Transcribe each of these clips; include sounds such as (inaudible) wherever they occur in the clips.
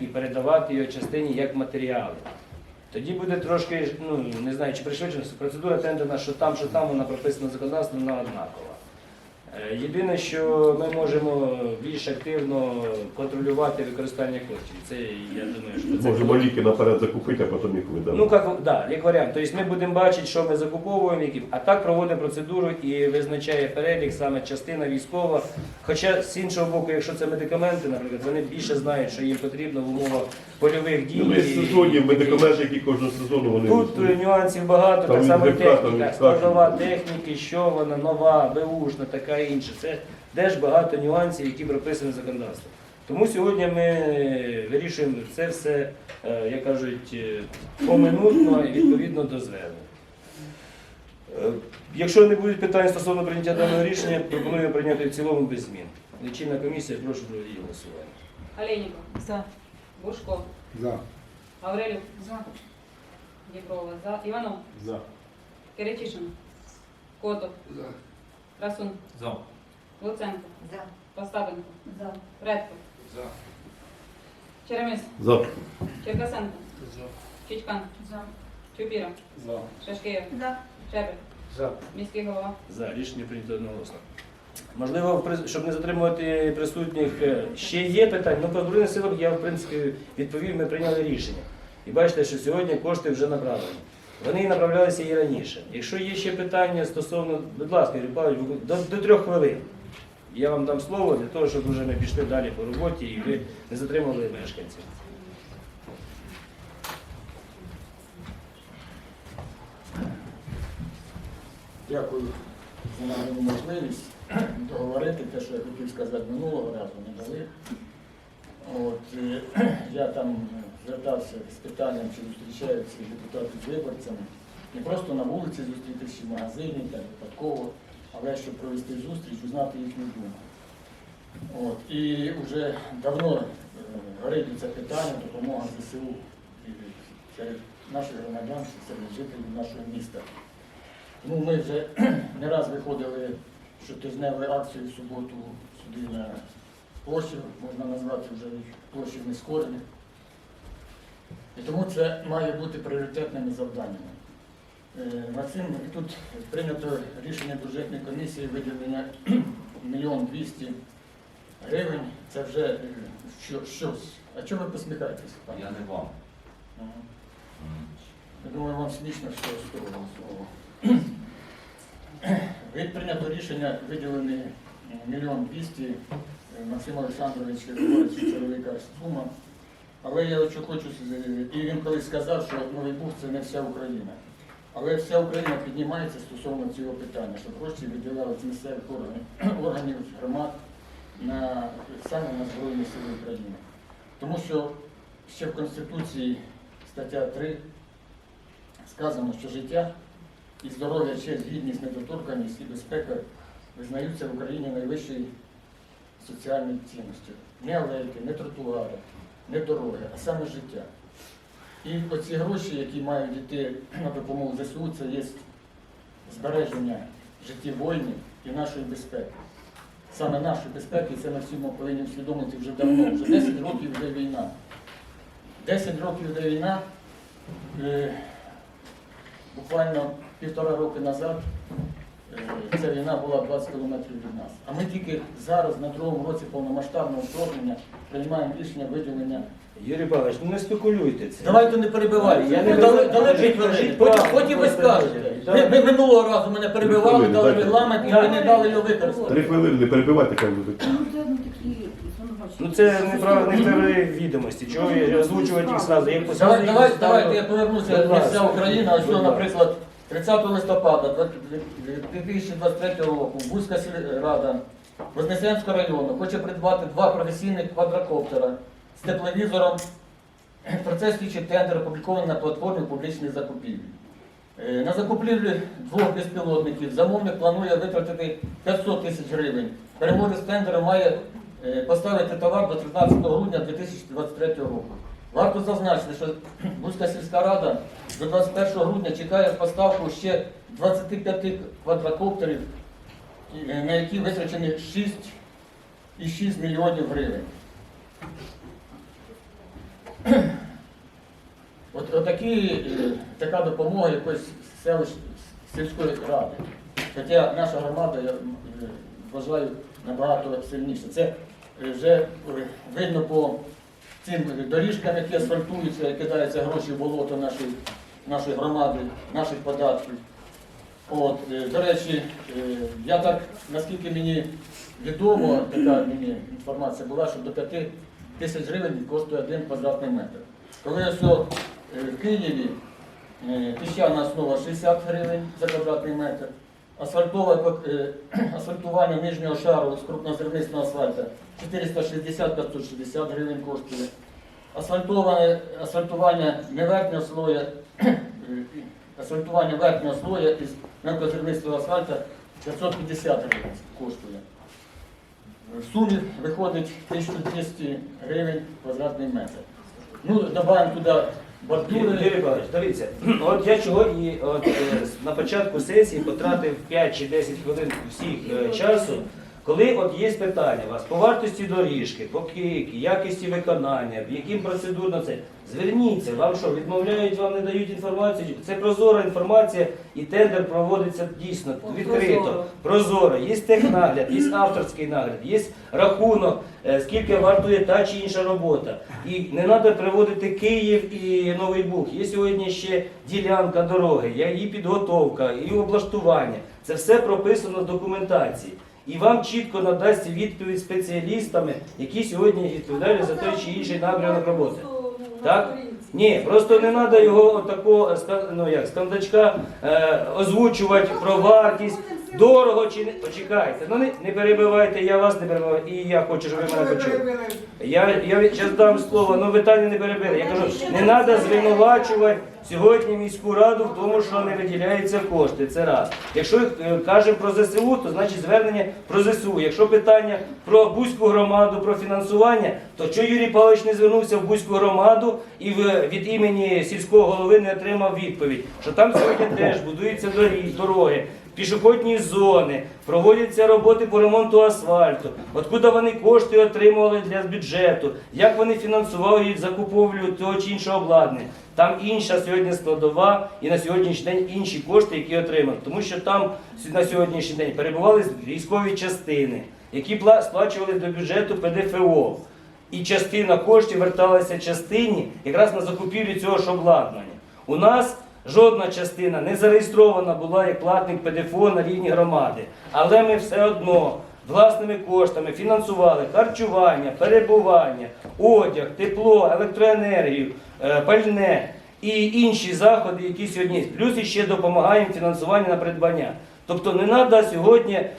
і передавати його частині як матеріали. Тоді буде трошки, ну не знаю, чи пришвидшена процедура тендерна, що там, що там вона прописана законодавством, вона однакова. Е, Єдине, що ми можемо більш активно контролювати використання коштів. Це я думаю, що це Можемо ліки наперед закупити, а потім їх видати. Ну, як, да, як варіант. Тобто ми будемо бачити, що ми закуповуємо, які, а так проводимо процедуру і визначає перелік саме частина військова. Хоча з іншого боку, якщо це медикаменти, наприклад, вони більше знають, що їм потрібно в умовах польових дій. Ну, ми з і- сезонів, медикаменти, які кожного сезону вони Тут е, нюансів багато, Там так само і техніка, складова техніки, що вона нова, беушна, така інша. Це теж багато нюансів, які прописані законодавством. Тому сьогодні ми вирішуємо це все, е, як кажуть, е, поминутно і відповідно до звернень. Е, Якщо не будуть питань стосовно прийняття даного рішення, пропоную прийняти в цілому без змін. Лічильна комісія, прошу про її голосування. Олейников. За. Бушко. За. Гаврилюк. За. Діброва. За. Іванов. За. Киричишин. Котов. За. Красун. За. Луценко. За. Остапенко. За. Редко. За. Черемис. За. Черкасенко. За. Чичкан. За. Чупіра. За. Шашкеєв. За. Шепель. За. Міський голова. За рішення прийнято одноголосно. Можливо, щоб не затримувати присутніх, е, ще є питання. Ну, про Збройних силах я, в принципі, відповів, ми прийняли рішення. І бачите, що сьогодні кошти вже направлені. Вони направлялися і раніше. Якщо є ще питання стосовно, будь ласка, Юрій Павлович, до, до трьох хвилин. Я вам дам слово для того, щоб вже ми пішли далі по роботі і ви не затримали мешканців. Дякую за можливість договорити те, що я хотів сказати минулого разу, не дали. От, е, (clears throat) я там звертався з питанням, чи зустрічаються депутати з виборцями. Не просто на вулиці зустрітися, в магазині, так випадково, але щоб провести зустріч, узнати їхню думку. От, і вже давно е, горить це питання, допомога ЗСУ серед наших громадян, серед жителів нашого міста. Ну, ми вже (clears throat) не раз виходили щотижневою акцією в суботу сюди на площі, можна назвати вже їх площі нескорених. І тому це має бути пріоритетними завданнями. Е, Максим, тут прийнято рішення бюджетної комісії виділення (clears throat) мільйон двісті гривень. Це вже е, щось. А чого ви посміхаєтесь? пане? Я не вам. Ага. Я думаю, вам смішно, що з того слова. (clears throat) Прийнято рішення виділені мільйон двісті. Максим Олександрович говорить, що це велика сума. Але я що хочу, і він колись сказав, що Новий Буг це не вся Україна. Але вся Україна піднімається стосовно цього питання, щоб гроші виділяли з місцевих органів, (clears throat) органів громад на саме на Збройні Сили України. Тому що ще в Конституції стаття 3 сказано, що життя і здоров'я, честь, гідність, недоторканність і безпека визнаються в Україні найвищою соціальною цінністю. Не алейки, не тротуари, не дороги, а саме життя. І оці гроші, які мають йти на допомогу ЗСУ, це є збереження життів воїнів і нашої безпеки. Саме нашої безпеки, це ми всі повинні усвідомити вже давно. Вже 10 років йде війна. 10 років йде війна. Е, буквально півтора роки назад е, ця війна була 20 кілометрів від нас. А ми тільки зараз, на другому році повномасштабного вторгнення, приймаємо рішення виділення. Юрій Павлович, ну не спекулюйте це. Давайте не перебивайте. Я не дали, перебиваю. дали дві Кажіть, Потім, потім ви скажете. Так. минулого разу мене перебивали, хвилини, дали дайте. регламент і ви не дали його використати. Три хвилини, не перебивайте, хай буде. Ну, це ну такі звинувачення. Ну це неправильно не второї відомості. Чого я озвучувати їх зразу? Як Давай, давай, давайте я повернуся Будь ласка. вся Україна. Будь що, наприклад, 30 листопада 2023 року Бузька сільрада Вознесенського району хоче придбати два професійних квадрокоптера з тепловізором. (clears throat) Процес слідчий тендер опублікований на платформі публічних закупівель. Е, На закупівлю двох безпілотників замовник планує витратити 500 тисяч гривень. Переможець тендеру має е, поставити товар до 13 грудня 2023 року. Варто зазначити, що Бузька сільська рада до 21 грудня чекає поставку ще 25 квадрокоптерів, на які витрачені 6,6 мільйонів гривень. от, отакі, е, така допомога якоїсь селищ, сільської ради. Хоча наша громада, я е, вважаю, набагато сильніша. Це вже е, видно по цим доріжкам, які асфальтуються, кидаються гроші в болото нашої, нашої громади, наших податків. От, е, до речі, е, я так, наскільки мені відомо, така мені інформація була, що до 5 тисяч гривень коштує один квадратний метр. Коли ось о, е, в Києві е, піщана основа 60 гривень за квадратний метр, е, (clears throat) асфальтування нижнього шару з крупнозернистого асфальту 460-560 гривень коштує. Асфальтування не верхнього слоя, е, (clears throat) асфальтування верхнього слоя із мелкозернистого асфальту 550 гривень коштує. В сумі виходить 1200 гривень квадратний метр. Ну, додаємо туди Юрій бордюри. Павлович, дивіться, от я чого і от, е, на початку сесії потратив 5 чи 10 хвилин всіх е, часу, коли от є питання у вас по вартості доріжки, по кики, якості виконання, яким процедурно це. Зверніться, вам що, відмовляють, вам не дають інформацію. Це прозора інформація і тендер проводиться дійсно відкрито, прозоро. Є технагляд, є авторський нагляд, є рахунок, е, скільки вартує та чи інша робота. І не треба приводити Київ і Новий Буг. Є сьогодні ще ділянка дороги, її підготовка, і облаштування. Це все прописано в документації. І вам чітко надасть відповідь спеціалістами, які сьогодні відповідають за той чи інший напрямок роботи. Так? Ні, просто не треба його такого ну як, стандачка е, озвучувати про вартість, дорого чи не. Почекайте, ну не, не перебивайте, я вас не перебиваю, і я хочу, щоб ви мене почули. Я, я зараз дам слово, ну питання не перебили. Я кажу, не треба звинувачувати сьогодні міську раду в тому, що не виділяються кошти. Це раз. Якщо е, кажемо про ЗСУ, то значить звернення про ЗСУ. Якщо питання про Бузьку громаду, про фінансування, то чого Юрій Павлович не звернувся в Бузьку громаду і в- від імені сільського голови не отримав відповідь, що там сьогодні теж будуються дороги. Пішохідні зони, проводяться роботи по ремонту асфальту. Откуда вони кошти отримували для бюджету, як вони фінансували закуповлю того чи іншого обладнання. Там інша сьогодні складова і на сьогоднішній день інші кошти, які отримали. Тому що там на сьогоднішній день перебували військові частини, які сплачували до бюджету ПДФО. І частина коштів верталася частині якраз на закупівлю цього ж обладнання. У нас жодна частина не зареєстрована була як платник ПДФО на рівні громади. Але ми все одно власними коштами фінансували харчування, перебування, одяг, тепло, електроенергію, е, пальне і інші заходи, які сьогодні. Плюс іще допомагаємо фінансування на придбання. Тобто не треба сьогодні е,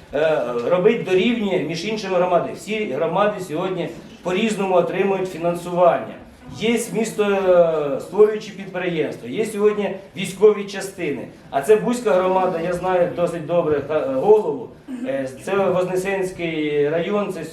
робити дорівнює між іншими громадами. Всі громади сьогодні по-різному отримують фінансування. Є місто е, створюючі підприємства, є сьогодні військові частини. А це Бузька громада, я знаю досить добре е, голову. Е, Це Вознесенський район, це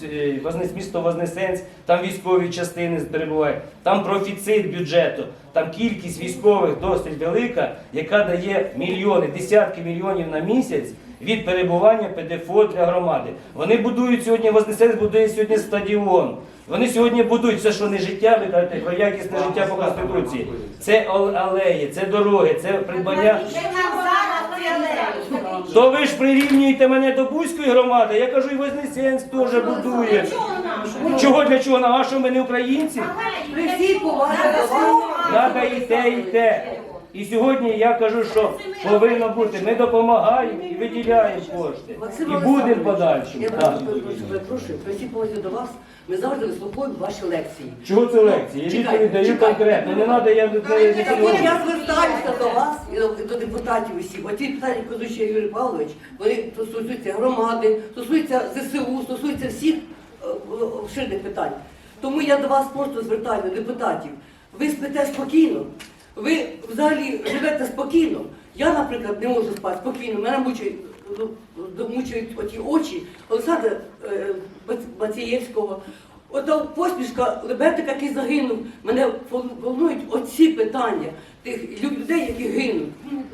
місто Вознесенськ, там військові частини перебувають, там профіцит бюджету, там кількість військових досить велика, яка дає мільйони, десятки мільйонів на місяць від перебування ПДФО для громади. Вони будують сьогодні, Вознесенськ будує сьогодні стадіон. Вони сьогодні будують все, що не життя, ви кажете, про якісне життя по Конституції. Це ал- алеї, це дороги, це придбання. То ви ж прирівнюєте мене до Бузької громади, я кажу, і Вознесенськ теж будує. Чого для чого? А що ми не українці? Треба і те, і те. І сьогодні я кажу, що повинно бути. Ми допомагаємо і виділяємо кошти. І будемо подальшому. Я Так. вас перепрошую, перепрошую, при всій повазі до вас. Ми завжди вислуховуємо ваші лекції. Чого це лекції? Я Чекайте, відповідь даю чекайте. конкретно. Не треба, я не Так от я звертаюся до вас і до, до депутатів усіх. Оці питання, які озвучує Юрій Павлович, вони стосуються громади, стосуються ЗСУ, стосуються всіх е, е, обширних питань. Тому я до вас просто звертаю, депутатів. Ви спите спокійно, ви взагалі живете спокійно. Я, наприклад, не можу спати спокійно, мене мучають, ну, мучають оті очі Олександра е, Бацієвського. Ота посмішка Лебедика, який загинув, мене волнують оці питання тих людей, які гинуть.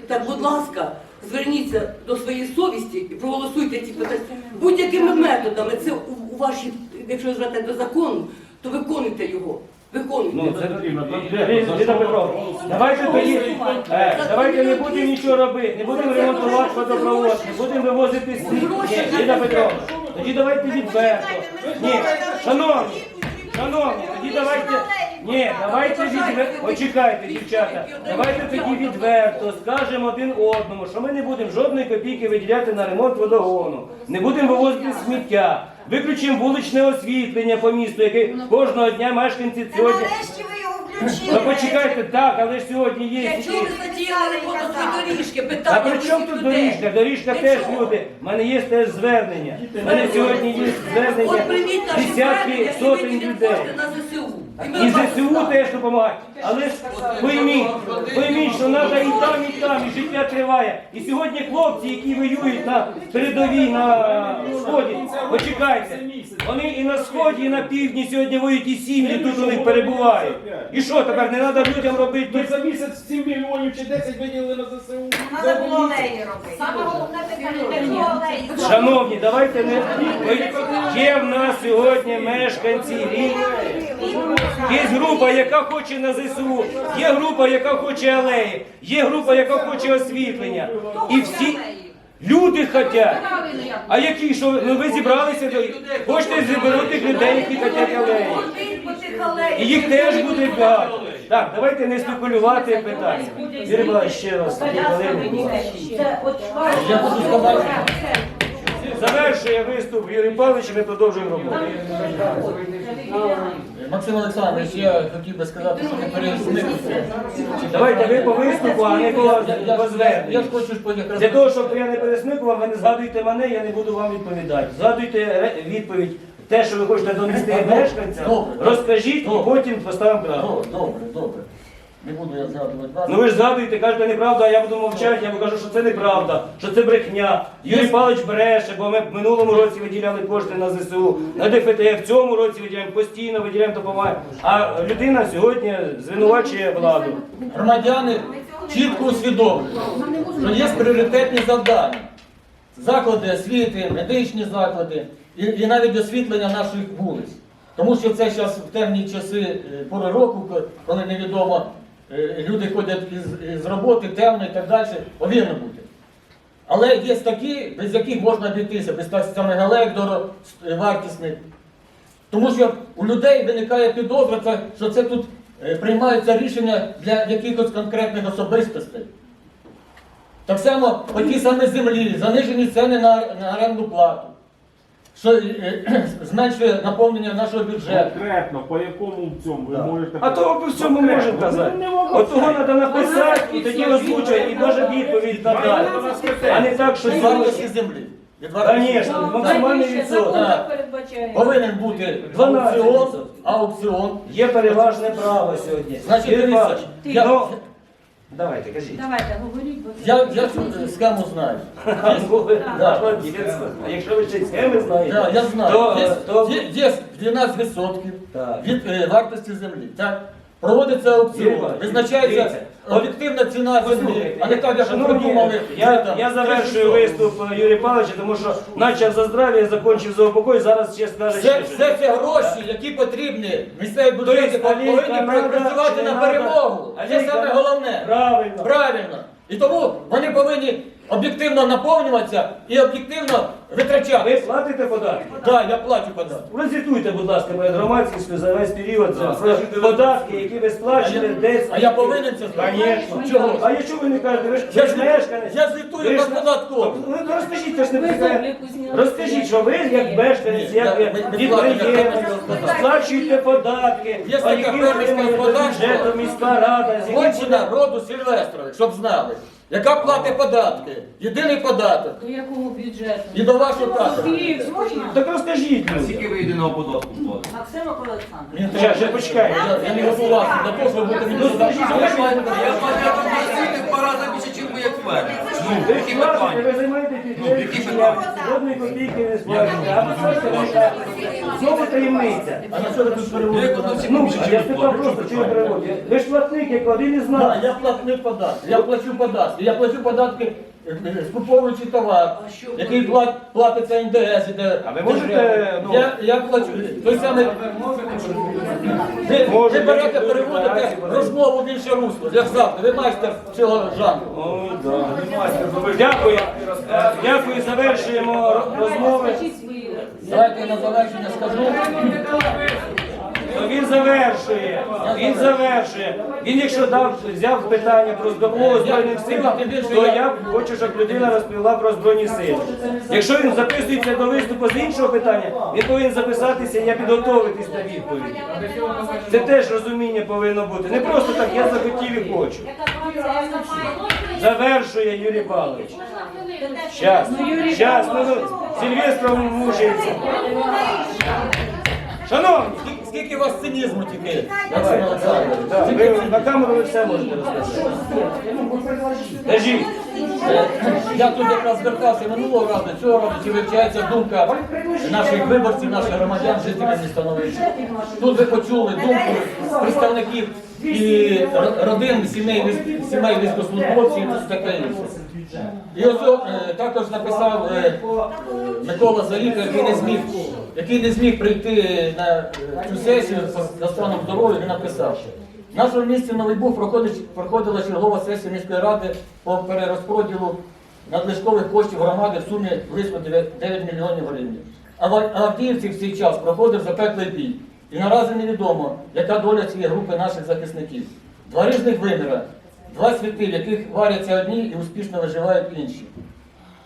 Так, будь ласка, зверніться до своєї совісті і проголосуйте ці питання будь-якими методами. Це у, у вашій, якщо ви звертаєте до закону, то виконуйте його. Виконуйте. Ну, це Ліда Петровна, давайте тоді, е, давайте не будемо нічого робити, не будемо ремонтувати водопровод, не будемо вивозити сніг. Ні, Ліда Петровна, тоді давайте відверто. Ні, шановні, шановні, тоді давайте, ні, давайте відверто, почекайте, дівчата, давайте тоді відверто скажемо один одному, що ми не будемо жодної копійки виділяти на ремонт водогону, не будемо вивозити сміття. Виключимо вуличне освітлення по місту, яке кожного дня мешканці сьогодні Нарешті ви його Ну включили. почекайте, так, але ж сьогодні є. Якщо ви задіяли ремонтні доріжки, А питання при чому тут доріжка? Доріжка теж люди. У мене є теж звернення. У мене сьогодні є звернення прийміть наші десятки звернення і сотень виділіть людей. кошти на ЗСУ. І ЗСУ теж допомагають. Але ж пойміть, пойміть, що треба і там, і там, і життя триває. І сьогодні хлопці, які воюють на передовій на сході, почекайте. Вони і на сході, і на півдні сьогодні воюють, і сім'ї тут у них перебувають. І що тепер не треба людям робити? Ми за місяць 7 мільйонів чи 10 виділили на ЗСУ. Треба було олеї робити. Саме головне олеї? Шановні, давайте не є в нас сьогодні мешканці рік. Є група, яка хоче на ЗСУ, є група, яка хоче алеї, є група, яка хоче освітлення. І всі люди хочуть. А які що ну ви зібралися до хочете зібрати людей, які хочуть алеї. І їх теж буде багато. Так, давайте не спекулювати питання. Юрій ще раз. Я хочу сказати, Завершує виступ Юрій Павлович, ми продовжуємо роботу. Максим Олександрович, я хотів би сказати, що не переіснитися. Давайте ви по виступу, а не по, по я, зверненню. ж хочу ж якраз... Для того, щоб я не пересмикував, ви не згадуйте мене, я не буду вам відповідати. Згадуйте ре- відповідь, те, що ви хочете донести мешканцям, Добре. розкажіть і Добре. потім поставимо крапку. Добре, добре, добре. Не буду я згадувати вас. Ну ви ж згадуєте, кажете неправда, а я буду мовчати, я вам кажу, що це неправда, що це брехня. Юрій Павлович бреше, бо ми в минулому році виділяли кошти на ЗСУ, на ДФТ, в цьому році виділяємо, постійно виділяємо допомагу. А людина сьогодні звинувачує владу. Громадяни чітко усвідомлюють, що є пріоритетні завдання. Заклади освіти, медичні заклади і, і навіть освітлення наших вулиць. Тому що це зараз в темні часи е, пори року, коли невідомо, е, люди ходять із, із роботи, темно і так далі, повинно бути. Але є такі, без яких можна обійтися, без самих вартісних. Тому що у людей виникає підозра, що це тут е, приймаються рішення для якихось конкретних особистостей. Так само по тій самій землі, занижені ціни на, на оренду плату, що е, е, (clears throat) зменшує наповнення нашого бюджету. Конкретно, по якому цьому ви можете... А того по всьому можемо казати. От того треба написати і тоді озвучувати, і може відповідь надати. А не так, що вартості землі. Звісно, максимальний відсоток. Передбачає. Повинен бути 12%. аукціон, аукціон. Є переважне право сьогодні. Значить, дивіться, я- ну, Давайте, кажіть. Давайте, говоріть, бо Я, я цю схему знаю. Да. А якщо ви ще й схеми знаєте, я знаю. то, Є, то є, є 12% Так. від е, вартості землі. Так? Проводиться Юрій аукціон, визначається дивіться. об'єктивна ціна землі, а не так, як придумали. я, я завершую виступ е, Юрія Павловича, тому що почав за здрав'я, закінчив за упокой, зараз ще скаже Все, все це гроші, які потрібні місцеві бюджети, Тобто, повинні працювати на перемогу. Це саме головне. Правильно. Правильно. І тому вони повинні об'єктивно наповнюватися і об'єктивно Ви платите податки? Так, я плачу податки. Розвітуйте, будь ласка, перед громадськістю за весь період за про податки, які ви сплачували, десь. А я повинен це зробити? Звісно. Чого? А якщо ви не кажете, ви ж Я ж мешканець. я звітую Ви ж- на податкову. Ну то розкажіть, це ж не Ви з прикає. обліку зняли. Розкажіть, що ви як мешканець, Ні, як я- ми- ми підприємець, платимо. сплачуєте податки, Є а таке які фермерське отримуєте господарство. бюджету міська рада, з яким Кончина роду Сильвестрових, щоб знали. Яка платить податки? Єдиний податок. До якого бюджету? І до вашого тата. Так розкажіть Скільки ви єдиного податку платите? Максим Олександрович. Мені Ще, ще почекай. Я, я не готувався до того, мені Ну, задати. Я платив в два ви сплатите? Ну, Ви які сплачуєте, питання? займаєте жодної копійки не сплачуєте. А ви таємниця. А на що ви тут Я Ну, а ви спитав платите. просто, чи ви переводите. Ви ж платник, як один із Да, я платник податки. Я плачу податки. Я плачу податки, скуповуючи товар, А що який плат, платиться НДС. Іде А ви можете, ну- я, я плачу. Той самий... Ви, ви Можете берете, переводите декларації подати. розмову в інше русло. Як завжди, ви майстер цього жанру. Ой, да. Дякую. Дякую, завершуємо розмови. Давайте я на завершення скажу. Він завершує. Він завершує. Він, якщо дав, взяв питання про допомогу Збройним силам, то я хочу, щоб людина розповіла про Збройні сили. Якщо він записується до виступу з іншого питання, він повинен записатися і я підготовитись на відповідь. Це теж розуміння повинно бути. Не просто так, я захотів і хочу. Завершує Юрій Павлович. Щас, щас, ну, ну, мучається. Шановні, Скільки- у вас цинізму тільки, Олександрович? Так, ви на камеру ви все можете розказати. Кажіть. Е, Я тут якраз звертався минулого разу, цього разу чи вивчається думка наших виборців, наших громадян, жителів міста Новий. Тут ви почули думку представників і ро- родин, сімей, військ- сімей військовослужбовців і таке інше. І ось е, також написав е, Микола Заріка, який не зміг, який не зміг прийти на е, цю сесію за станом здоров'я, він написав. В нашому місті Новий Буг проходила чергова сесія міської ради по перерозподілу надлишкових коштів громади в сумі близько 9 9 мільйонів гривень. А в Авдіївці в цей час проходив запеклий бій. І наразі невідомо, яка доля цієї групи наших захисників. Два різних виміра, два світи, в яких варяться одні і успішно виживають інші.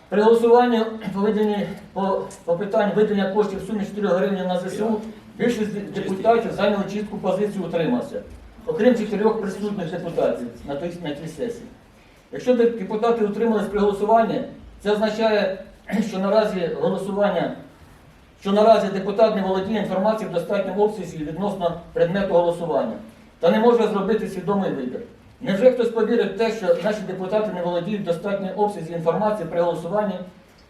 При голосуванні по, виданні- по, по питанню виділення коштів в сумі 4 гривні на ЗСУ більшість депутатів зайняли чітку позицію утримався, окрім чотирьох присутніх депутатів на той, на тій сесії. Якщо депутати утримались при голосуванні, це означає, (clears throat) що наразі голосування, що наразі депутат не володіє інформацією в достатньому обсязі відносно предмету голосування та не може зробити свідомий вибір. Невже хтось повірить в те, що наші депутати не володіють в достатньому обсязі інформації при голосуванні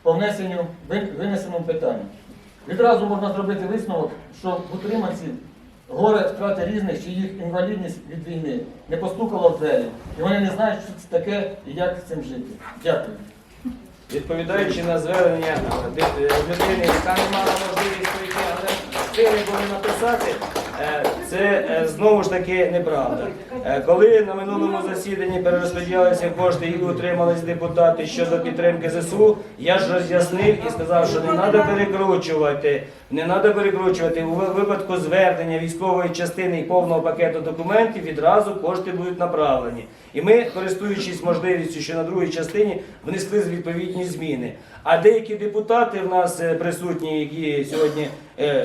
по внесенню винесеному питанню? Відразу можна зробити висновок, що утриманці горе втрати різних, чи їх інвалідність від війни не постукала в двері, і вони не знають, що це таке і як з цим жити. Дякую. Відповідаючи на звернення е, е, людини, яка не мала можливість прийти, але встигли були написати, це е, знову ж таки неправда. Е, Коли на минулому засіданні перерозподілялися кошти і утримались депутати щодо підтримки ЗСУ, я ж роз'яснив і сказав, що не треба перекручувати. Не треба перекручувати. У випадку звернення військової частини і повного пакету документів відразу кошти будуть направлені. І ми, користуючись можливістю, що на другій частині внесли відповідні зміни. А деякі депутати в нас е, присутні, які сьогодні е,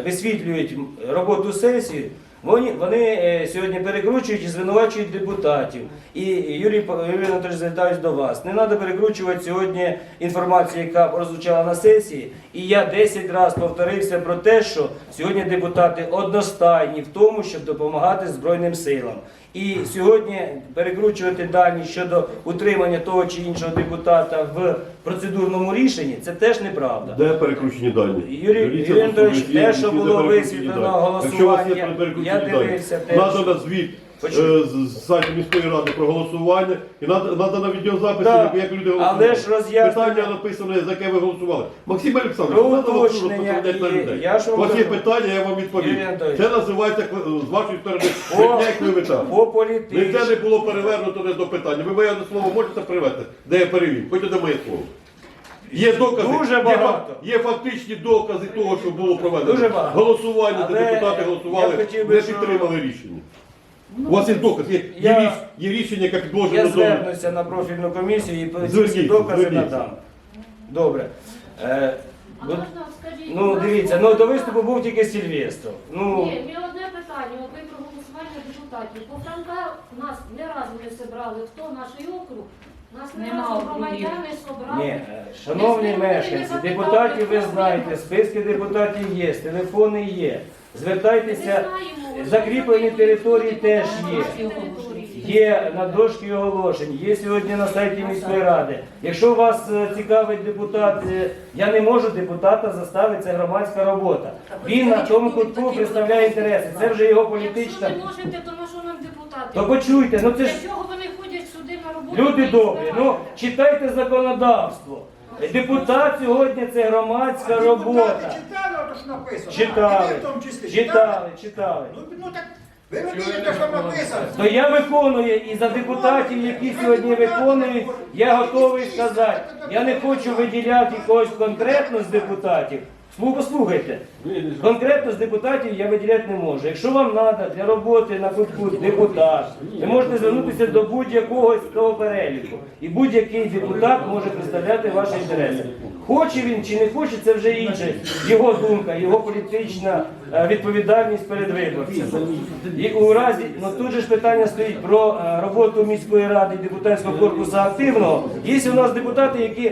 висвітлюють роботу сесії, вони, вони е, сьогодні перекручують і звинувачують депутатів. І Юрій Анатолійович звертаюсь до вас. Не треба перекручувати сьогодні інформацію, яка прозвучала на сесії. І я 10 разів повторився про те, що сьогодні депутати одностайні в тому, щоб допомагати Збройним силам. І сьогодні перекручувати дані щодо утримання того чи іншого депутата в процедурному рішенні це теж неправда. Де перекручені дані? Юрій- Юрій Анатолійович, те, що було висвітлено голосування, я дивився. Надо на звіт. Е, з з сайту міської ради про голосування і надо, надо на відеозаписі, як, як люди Але голосували. ж роз'яснення- Питання написане, за яке ви голосували. Максим Олександрович, Про надо вам уточнення розповідати на і- людей. я ж вам вас є кажу. питання, я вам відповім. Юрій Анатолійович. Це називається з вашої сторони брехня і клевета. По Ніде не було перевернуто не до питання. Ви моє слово можете привести, де я перевів? Хоч де моє слово. Є докази, Дуже є, багато. фак- є фактичні докази того, що було проведено. Дуже багато. Голосування, де Але депутати голосували, хотів би, не що- підтримали рішення. У вас є доказ, є, є, Я- ріш- є рішення, підложено Я до звернуся на профільну комісію і по- ці всі Зверніться, докази зверніться. надам. Добре. Е, А бу- можна скажіть? ну нас дивіться, ну до виступу був тільки Сільвестров. Ну, Ні, мені одне питання, от ви про голосування депутатів. По Франка нас ні разу не зібрали. Хто наш округ? Нас ні Нема разу громадяни зібрали. ні, е, шановні мешканці, депутатів ви знаєте, списки депутатів є, телефони є. Звертайтеся, закріплені території теж є. Є на дошці оголошень, є сьогодні на сайті міської ради. Якщо вас е, цікавить депутат, е, я не можу депутата заставити, це громадська робота. Він на тому кутку представляє інтереси. Це вже його Якщо політична. не можете, то на що нам депутати? То почуйте, ну це ж чого вони ходять сюди на роботу? люди добрі. Ну читайте законодавство. Депутат сьогодні це громадська робота. Написано. Читали, І ви в тому числі читали, читали. Ну, ну так, ви робіть те, що написано. То я виконую і за депутатів, які сьогодні виконують, я готовий сказати. Я не хочу виділяти когось конкретно з депутатів. Слу- Послухайте, конкретно з депутатів я виділяти не можу. Якщо вам треба для роботи на кутку депутат, ви можете звернутися до будь-якого з того переліку. І будь-який депутат може представляти ваші інтереси. Хоче він чи не хоче, це вже інше. Його думка, його політична е, відповідальність перед виборцями. І у разі, ну тут же ж питання стоїть про е, роботу міської ради депутатського корпусу активного. Є у нас депутати, які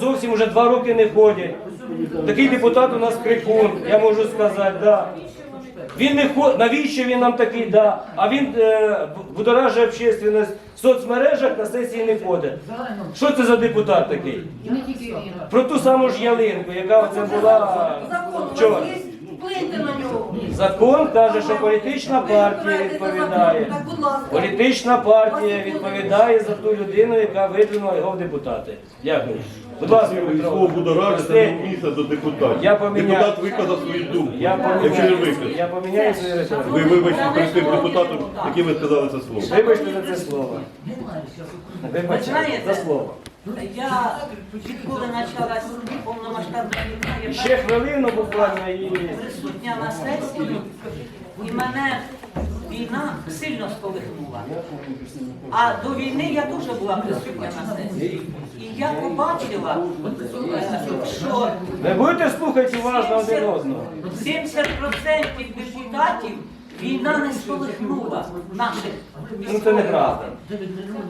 зовсім вже два роки не ходять. Такий депутат у нас крикун, я можу сказати, да. Він не хо... навіщо він нам такий, да. А він е, будоражує общественність в соцмережах на сесії не ходить. Що це за депутат такий? Про ту саму ж ялинку, яка оце була Закон у вчора. Вплиньте на нього. Закон каже, що політична партія відповідає. Так, будь ласка. Політична партія відповідає за ту людину, яка видвинула його в депутати. Дякую. Будь ласка, Петро. Слово будоражити не Останнє. місце до депутатів. Я поміняю. Депутат виказав свою думку. Я Якщо він поміняю, виказав. я поміняю свою риторику. Ви вибачте перед тим депутатом, яким ви сказали це слово. Вибачте за це слово. Ви Вибачте за слово. Я відколи почалась повномасштабна війна, я ще хвилину буквально і. присутня на сесії, і мене війна сильно сколихнула. А до війни я теж була присутня на сесії. І я побачила, е, що Ви будете слухати уважно один одного. 70% депутатів війна не сколихнула наших. Ну це неправда.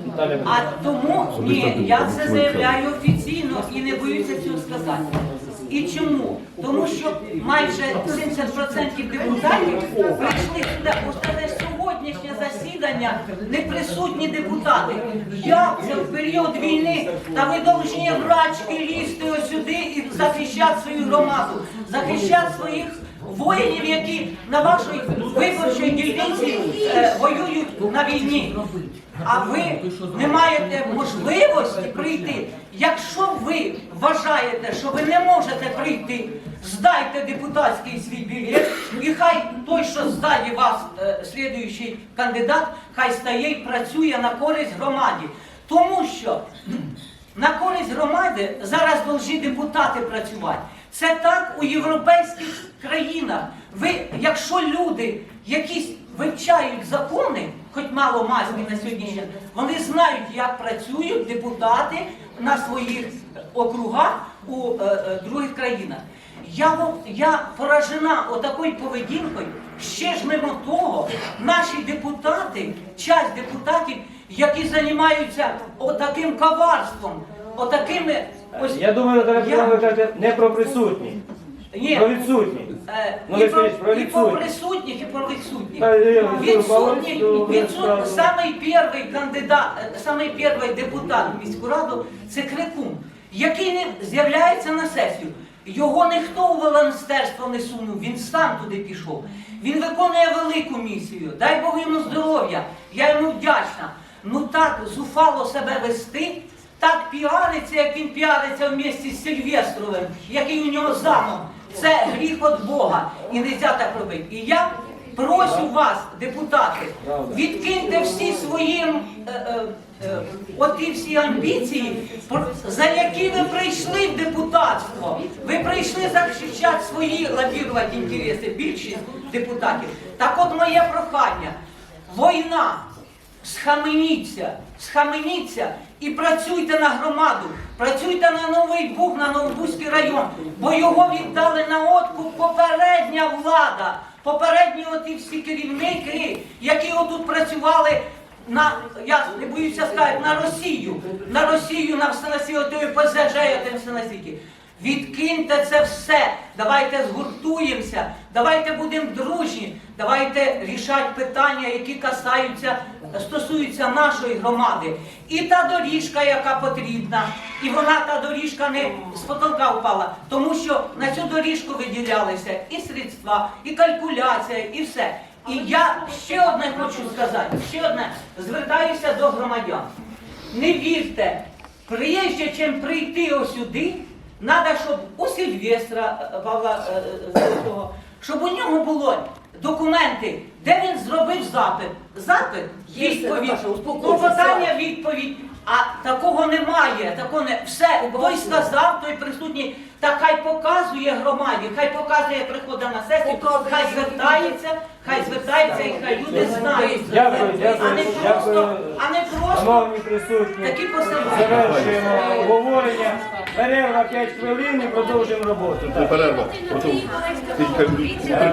Наталя А тому ні, я це заявляю офіційно і не боюся цього сказати. І чому? Тому що майже 70% депутатів прийшли сюди. Оце сьогоднішнє засідання не присутні депутати. Як це в період війни? Та ви повинні врачки лізти ось сюди і захищати свою громаду, захищати своїх воїнів, які на вашій виборчій дільниці е, воюють на війні. А ви не маєте можливості прийти. Якщо ви вважаєте, що ви не можете прийти, здайте депутатський свій білет, і хай той, що здає вас, е, слідуючий кандидат, хай стає і працює на користь громаді. Тому що на користь громади зараз повинні депутати працювати. Це так у європейських країнах. Ви, якщо люди якісь вивчають закони, хоч мало маски на сьогоднішній день, вони знають, як працюють депутати на своїх округах у е, е, других країнах. Я, я поражена отакою поведінкою. Ще ж мимо того, наші депутати, часть депутатів, які займаються отаким коварством, отакими ось Я думаю, кажете не про присутніх, ні, про відсутніх. е, Ну, і, ви про, про і про відсутніх. присутніх, і про відсутніх. Та, я- я Відсутніх, говорю, що відсут, ви самий перший кандидат, е, самий перший депутат в міську раду це Крикун, який не з'являється на сесію. Його ніхто у волонтерство не сунув, він сам туди пішов. Він виконує велику місію. Дай Бог йому здоров'я. Я йому вдячна. Ну так зуфало себе вести, так піариться, як він піариться в місті з Сильвестровим, який у нього замом. Це гріх від Бога. І не можна так робити. І я прошу вас, депутати, відкиньте всі свої е, е, е, оті всі амбіції, за які ви прийшли в депутатство. Ви прийшли захищати свої лобірувати інтереси, більшість депутатів. Так от моє прохання. Війна. Схаменіться, схаменіться і працюйте на громаду, працюйте на Новий Буг, на Новобузький район, бо його віддали на откуп попередня влада, попередні оті всі керівники, які отут працювали на, я не боюся сказати, на Росію, на Росію, на все на світі, я тим все. Відкиньте це все. Давайте згуртуємося, давайте будемо дружні, давайте рішати питання, які касаються, стосуються нашої громади. І та доріжка, яка потрібна, і вона та доріжка не з потолка впала, тому що на цю доріжку виділялися і средства, і калькуляція, і все. І я ще одне хочу сказати, ще одне звертаюся до громадян. Не вірте, приїжджа, чим прийти ось сюди, треба, щоб у Сильвестра е, Павла е, е, Золотого, щоб у нього було документи, де він зробив запит. Запит, Є, відповідь, Наташа, успокойся, клопотання, відповідь. А такого немає. Такого не все. Той сказав, той присутній. Та хай показує громаді, хай показує, приходить на сесію, Показує. хай звертається, хай звертається і хай люди знають. Дякую, а не просто, дякую. а не просто Шановні присутні, такі посилання. завершуємо обговорення. Перерва 5 хвилин і продовжуємо роботу. Так. перерва. Приїхали, сказали,